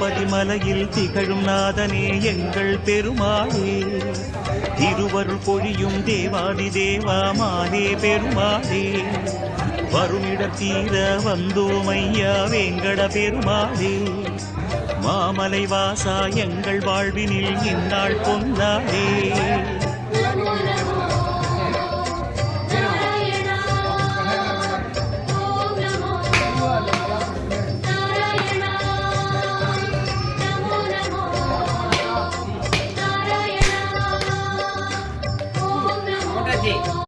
திருப்பதி திகழும் நாதனே எங்கள் பெருமாளே. திருவருள் பொழியும் தேவாதி தேவா மாதே பெருமாளே. வருமிட தீர வந்தோம் ஐயா வேங்கட பெருமாளே. மாமலை வாசா எங்கள் வாழ்வினில் இந்நாள் பொன்னாளே থাকে